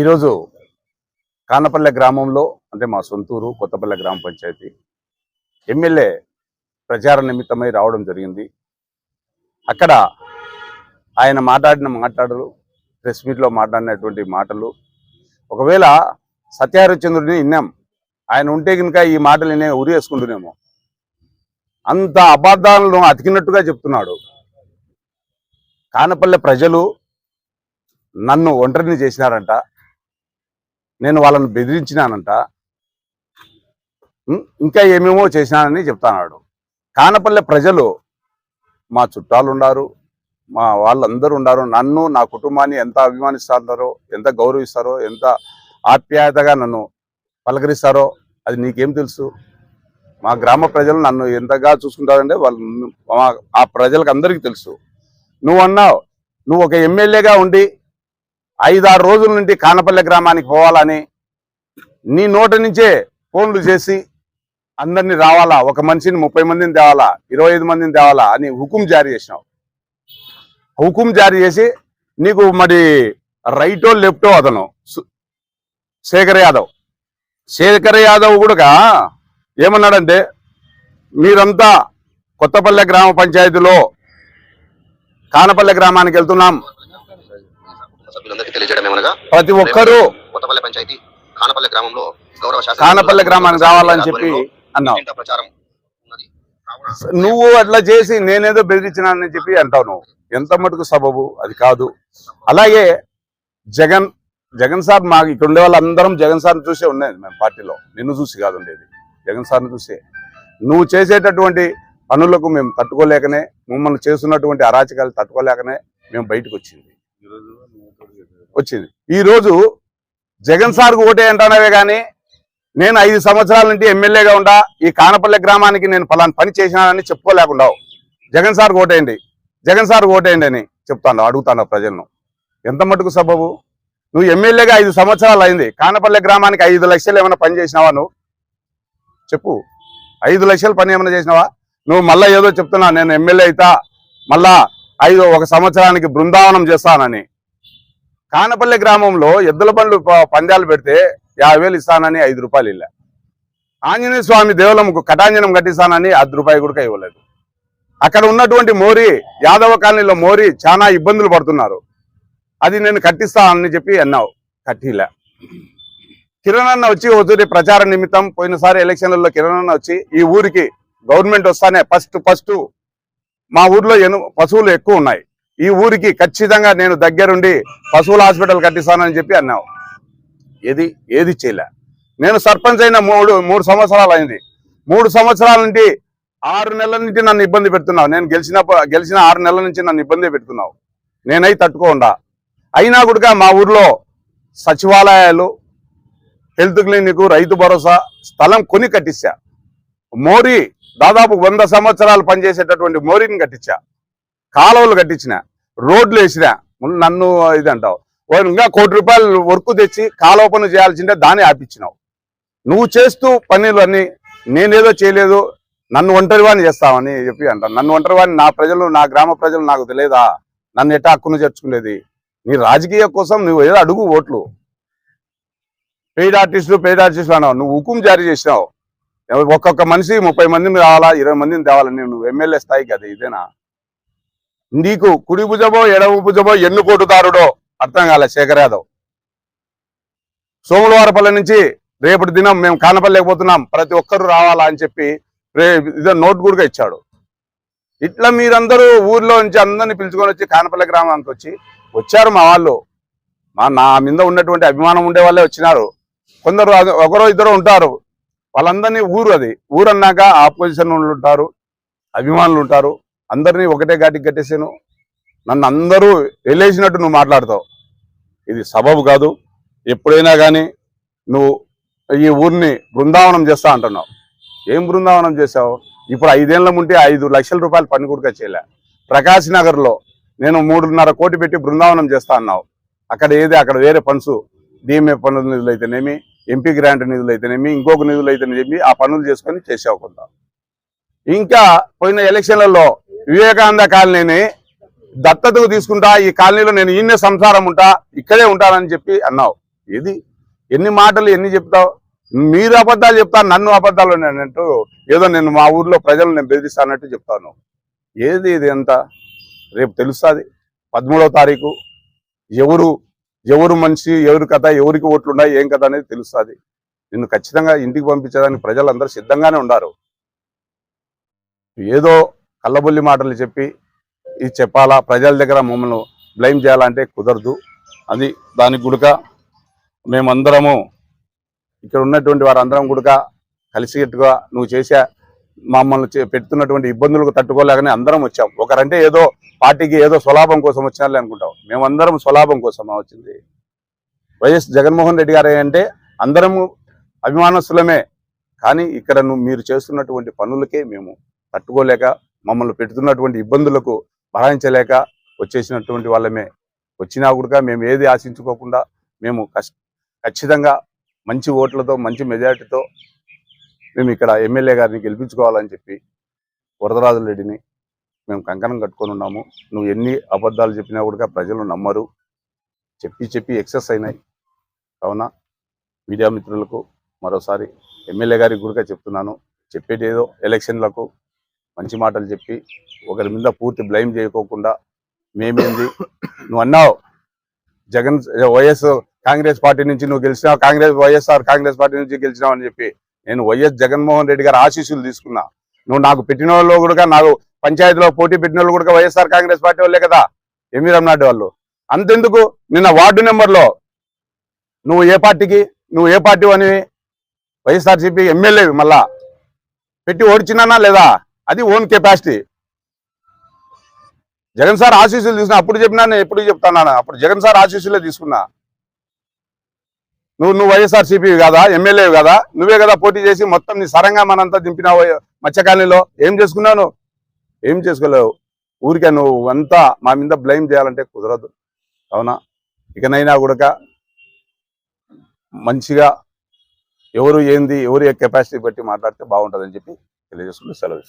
ఈరోజు కానపల్లె గ్రామంలో అంటే మా సొంతూరు కొత్తపల్లె గ్రామ పంచాయతీ ఎమ్మెల్యే ప్రచార నిమిత్తమై రావడం జరిగింది. అక్కడ ఆయన మాట్లాడిన మాట్లాడలు ప్రెస్ మీట్లో మాట్లాడినటువంటి మాటలు. ఒకవేళ సత్యహరిచంద్రుడిని విన్నాం ఆయన ఉంటే కనుక ఈ మాటలు నేను ఉరి వేసుకుంటున్నాము అంత అబద్ధాలను అతికినట్టుగా చెప్తున్నాడు. కానపల్లె ప్రజలు నన్ను ఒంటరిని చేసినారంట. నేను వాళ్ళను బెదిరించినానంట. ఇంకా ఏమేమో చేసినానని చెప్తాన్నాడు కానపల్లె ప్రజలు మా చుట్టాలు ఉన్నారు మా వాళ్ళందరూ ఉన్నారు నన్ను నా కుటుంబాన్ని ఎంత అభిమానిస్తారో ఎంత గౌరవిస్తారో ఎంత ఆప్యాయతగా నన్ను పలకరిస్తారో అది నీకేం తెలుసు? మా గ్రామ ప్రజలు నన్ను ఎంతగా చూసుకుంటారంటే వాళ్ళు మా- ఆ ప్రజలకు అందరికీ తెలుసు. నువ్వు అన్నావు నువ్వు ఒక ఎమ్మెల్యేగా ఉండి ఐదారు రోజుల నుండి కానపల్లె గ్రామానికి పోవాలని నీ నోట నుంచే ఫోన్లు చేసి అందరినీ రావాలా? ఒక మనిషిని ముప్పై మందిని తేవాలా? ఇరవై ఐదు మందిని తేవాలా? అని హుకుం జారీ చేసినావు. హుకుం జారీ చేసి నీకు మరి రైటో లెఫ్టో అతను శేఖర్ యాదవ్. శేఖర్ యాదవ్ కూడా ఏమన్నాడంటే మీరంతా కొత్తపల్లె గ్రామ పంచాయతీలో కానపల్లె గ్రామానికి వెళ్తున్నాం. ప్రతి ఒక్కరూ కొత్తపల్లి పంచాయతీ కానపల్లి గ్రామంలో గౌరవ కానపల్లె గ్రామానికి రావాలని చెప్పి అన్నావు. నువ్వు అట్లా చేసి నేనేదో బెదిరించినానని చెప్పి అంటావు నువ్వు. ఎంత మటుకు సబబు? అది కాదు. అలాగే జగన్ జగన్ సార్ మాకు ఇక్కడ ఉండే వాళ్ళందరం జగన్ సార్ని చూసే ఉండేది మేము పార్టీలో. నిన్ను చూసి కాదు ఉండేది. జగన్ సార్ని చూసే. నువ్వు చేసేటటువంటి పనులకు మేము తట్టుకోలేకనే మమ్మల్ని చేస్తున్నటువంటి అరాచకాలు తట్టుకోలేకనే మేము బయటకు వచ్చింది. వచ్చింది. ఈ రోజు జగన్ సార్కు ఓటే అంటానవే కానీ నేను ఐదు సంవత్సరాల నుండి ఎమ్మెల్యేగా ఉండా ఈ కానపల్లె గ్రామానికి నేను ఫలాని పని చేసినానని చెప్పుకోలేకుండా జగన్ సార్ ఓటేయండి జగన్ సార్ ఓటేయండి అని చెప్తాను అడుగుతాను ప్రజలను. ఎంత మటుకు సబబు? నువ్వు ఎమ్మెల్యేగా ఐదు సంవత్సరాలు అయింది కానపల్లె గ్రామానికి ఐదు లక్షలు ఏమైనా పని చేసినావా నువ్వు? చెప్పు. ఐదు లక్షల పని ఏమైనా చేసినావా? నువ్వు మళ్ళా ఏదో చెప్తున్నా నేను ఎమ్మెల్యే అయితా మళ్ళా ఐదు ఒక సంవత్సరానికి బృందావనం చేస్తానని. కానపల్లి గ్రామంలో ఎద్దుల బండ్లు ప- పందాలు పెడితే యాభై వేలు ఇస్తానని ఐదు రూపాయలు ఇల్ల. ఆంజనేయ స్వామి దేవలంకు కటాంజనం కట్టిస్తానని అర్ధ రూపాయి కూడా ఇవ్వలేదు. అక్కడ ఉన్నటువంటి మోరి యాదవ కాలనీలో మోరి చాలా ఇబ్బందులు పడుతున్నారు. అది నేను కట్టిస్తా అని చెప్పి అన్నావు. కట్టిలే. కిరణ్ అన్న వచ్చి ఒకటి ప్రచార నిమిత్తం పోయినసారి ఎలక్షన్లలో కిరణ్ అన్న వచ్చి ఈ ఊరికి గవర్నమెంట్ వస్తానే ఫస్ట్ ఫస్ట్. మా ఊర్లో ఎను పశువులు ఎక్కువ ఉన్నాయి. ఈ ఊరికి ఖచ్చితంగా నేను దగ్గరుండి పశువుల హాస్పిటల్ కట్టిస్తానని చెప్పి అన్నావు. ఏది ఏది చేయలే. నేను సర్పంచ్ అయిన మూడు మూడు సంవత్సరాలు అయింది. మూడు సంవత్సరాల నుండి ఆరు నెలల నుంచి నన్ను ఇబ్బంది పెడుతున్నావు. నేను గెలిచిన గెలిచిన ఆరు నెలల నుంచి నన్ను ఇబ్బంది పెడుతున్నావు. నేనై తట్టుకోకుండా అయినా కూడా మా ఊర్లో సచివాలయాలు హెల్త్ క్లినిక్ రైతు భరోసా స్థలం కొని కట్టించా మోరీ దాదాపు వంద సంవత్సరాలు పనిచేసేటటువంటి మోరిని కట్టించా. కాలువలు కట్టించిన రోడ్లు వేసిన నన్ను ఇది అంటావు. ఓ ఇంకా కోటి రూపాయలు వర్క్ తెచ్చి కాలువ పనులు చేయాల్సిందే దాన్ని ఆపించినావు నువ్వు చేస్తూ పనులు అన్ని నేనేదో చేయలేదు నన్ను ఒంటరివాణి చేస్తావని చెప్పి అంటాను నన్ను ఒంటరివాణి నా ప్రజలు నా గ్రామ ప్రజలు నాకు తెలియదా? నన్ను ఎట్టా హక్కును చేర్చుకునేది? నీ రాజకీయ కోసం నువ్వు ఏదో అడుగు ఓట్లు. పెయిడ్ ఆర్టిస్టులు పెయిడ్ ఆర్టిస్టులు అన్నావు. నువ్వు హుకుం జారీ చేసినావు. ఒక్కొక్క మనిషి ముప్పై మందిని రావాలా? ఇరవై మందిని తేవాలని నువ్వు ఎమ్మెల్యే స్థాయికి అది ఇదేనా? నీకు కుడి భుజమో ఎడవ భుజమో ఎన్ను కోటుదారుడో అర్థం కాలే శేఖర్ యాదవ్. సోములవారపల్లి నుంచి రేపటి దినం మేము కానపల్లికి ప్రతి ఒక్కరు రావాలా అని చెప్పి రే ఇదో నోట్ కూడా ఇచ్చాడు. ఇట్లా మీరందరూ ఊర్లో నుంచి అందరిని పిలుచుకొని వచ్చి కానపల్లి గ్రామానికి వచ్చి వచ్చారు మా వాళ్ళు. మా నా మీద ఉన్నటువంటి అభిమానం ఉండే వాళ్ళే వచ్చినారు. కొందరు ఒకరో ఇద్దరు ఉంటారు. వాళ్ళందరినీ ఊరు అది. ఊరు అన్నాక ఆపోజిషన్ వాళ్ళు ఉంటారు అభిమానులు ఉంటారు. అందరినీ ఒకటే ఘాటికి కట్టేసాను నన్ను అందరూ వెళ్ళేసినట్టు నువ్వు మాట్లాడతావు. ఇది సబబు కాదు. ఎప్పుడైనా కానీ నువ్వు ఈ ఊరిని బృందావనం చేస్తా అంటున్నావు. ఏం బృందావనం చేసావు ఇప్పుడు ఐదేళ్ళ ఉంటే ఐదు లక్షల రూపాయలు పని కూడా చేయలే. ప్రకాశ్ నగర్లో నేను మూడున్నర కోటి పెట్టి బృందావనం చేస్తా అన్నావు. అక్కడ ఏది? అక్కడ వేరే పనుసు డిఎంఏ పనులు నిధులు అయితేనేమి? ఎంపీ గ్రాంట్ నిధులు అయితేనేమి ఇంకొక నిధులు అయితేనేమి ఆ పనులు చేసుకొని చేసేవకుందాం ఇంకా పోయిన ఎలక్షన్లలో వివేకానంద కాలనీని దత్తతకు తీసుకుంటా ఈ కాలనీలో నేను ఈయనే సంసారం ఉంటా ఇక్కడే ఉంటానని చెప్పి అన్నావు. ఏది? ఎన్ని మాటలు ఎన్ని చెప్తావు? మీరు అబద్ధాలు చెప్తా నన్ను అబద్ధాలు అన్నట్టు ఏదో నేను మా ఊర్లో ప్రజలు నేను బెదిరిస్తానట్టు చెప్తాను ఏది ఇది ఎంత రేపు తెలుస్తుంది. పదమూడవ తారీఖు ఎవరు ఎవరు మనిషి ఎవరి కథ ఎవరికి ఓట్లు ఉన్నాయి ఏం కథ అనేది తెలుస్తుంది. నిన్ను ఖచ్చితంగా ఇంటికి పంపించడానికి ప్రజలందరూ సిద్ధంగానే ఉన్నారు ఏదో కళ్ళబొల్లి మాటలు చెప్పి ఇది చెప్పాలా ప్రజల దగ్గర మమ్మల్ని బ్లైమ్ చేయాలంటే కుదరదు. అది దానికి గుడక. మేమందరము ఇక్కడ ఉన్నటువంటి వారందరం గుడక కలిసికట్టుగా నువ్వు చేసే మమ్మల్ని పెడుతున్నటువంటి ఇబ్బందులకు తట్టుకోలేకనే అందరం వచ్చాం. ఒకరంటే ఏదో పార్టీకి ఏదో స్వలాభం కోసం వచ్చినారని అనుకుంటాం మేమందరం స్వలాభం కోసం వచ్చింది? వైఎస్ జగన్మోహన్ రెడ్డి గారు అంటే అందరము అభిమానస్తులమే. కానీ ఇక్కడ మీరు చేస్తున్నటువంటి పనులకే మేము తట్టుకోలేక మమ్మల్ని పెడుతున్నటువంటి ఇబ్బందులకు భరాయించలేక వచ్చేసినటువంటి వాళ్ళమే. వచ్చినా కూడా మేము ఏది ఆశించుకోకుండా మేము కష్ ఖచ్చితంగా మంచి ఓట్లతో మంచి మెజారిటీతో మేము ఇక్కడ ఎమ్మెల్యే గారిని గెలిపించుకోవాలని చెప్పి వరదరాజు రెడ్డిని మేము కంకణం కట్టుకొని ఉన్నాము. నువ్వు ఎన్ని అబద్ధాలు చెప్పినా కూడా ప్రజలు నమ్మరు. చెప్పి చెప్పి ఎక్సెస్ అయినాయి. కావున మీడియా మిత్రులకు మరోసారి ఎమ్మెల్యే గారికి కూడా చెప్తున్నాను. చెప్పేది ఏదో ఎలక్షన్లకు మంచి మాటలు చెప్పి ఒకరి మీద పూర్తి బ్లైమ్ చేయకోకుండా మేమేంది? నువ్వు అన్నావు. జగన్ వైఎస్ కాంగ్రెస్ పార్టీ నుంచి నువ్వు గెలిచినావు. కాంగ్రెస్ వైఎస్ఆర్ కాంగ్రెస్ పార్టీ నుంచి గెలిచినావు అని చెప్పి నేను వైఎస్ జగన్మోహన్ రెడ్డి గారు ఆశీస్సులు తీసుకున్నా. నువ్వు నాకు పెట్టిన వాళ్ళు కూడా నాకు పంచాయతీలో పోటీ పెట్టిన వాళ్ళు కూడా వైఎస్ఆర్ కాంగ్రెస్ పార్టీ వాళ్ళే కదా ఎంవీ రమనాటి వాళ్ళు. అంతెందుకు? నిన్న వార్డు నెంబర్లో నువ్వు ఏ పార్టీకి నువ్వు ఏ పార్టీ అని వైఎస్ఆర్సీపీ ఎమ్మెల్యేవి మళ్ళా పెట్టి ఓడిచినానా లేదా? అది ఓన్ కెపాసిటీ జగన్ సార్ ఆశీస్సులు తీసుకున్నా అప్పుడు చెప్పినా నేను ఎప్పుడు చెప్తాను? అప్పుడు జగన్ సార్ ఆశీస్సులే తీసుకున్నా. నువ్వు నువ్వు వైఎస్ఆర్సీపీ కదా ఎమ్మెల్యే కదా? నువ్వే కదా పోటీ చేసి మొత్తం నీ సరంగా మనంతా దింపినావు మత్స్యకాలనీలో. ఏం చేసుకున్నావు ఏం చేసుకోలేవు. ఊరికే నువ్వు అంతా మా మీద బ్లైమ్ చేయాలంటే కుదరదు. అవునా? ఇకనైనా కూడా మంచిగా ఎవరు ఏంది ఎవరు కెపాసిటీ బట్టి మాట్లాడితే బాగుంటుందని చెప్పి తెలియజేసుకుంటూ సెలవు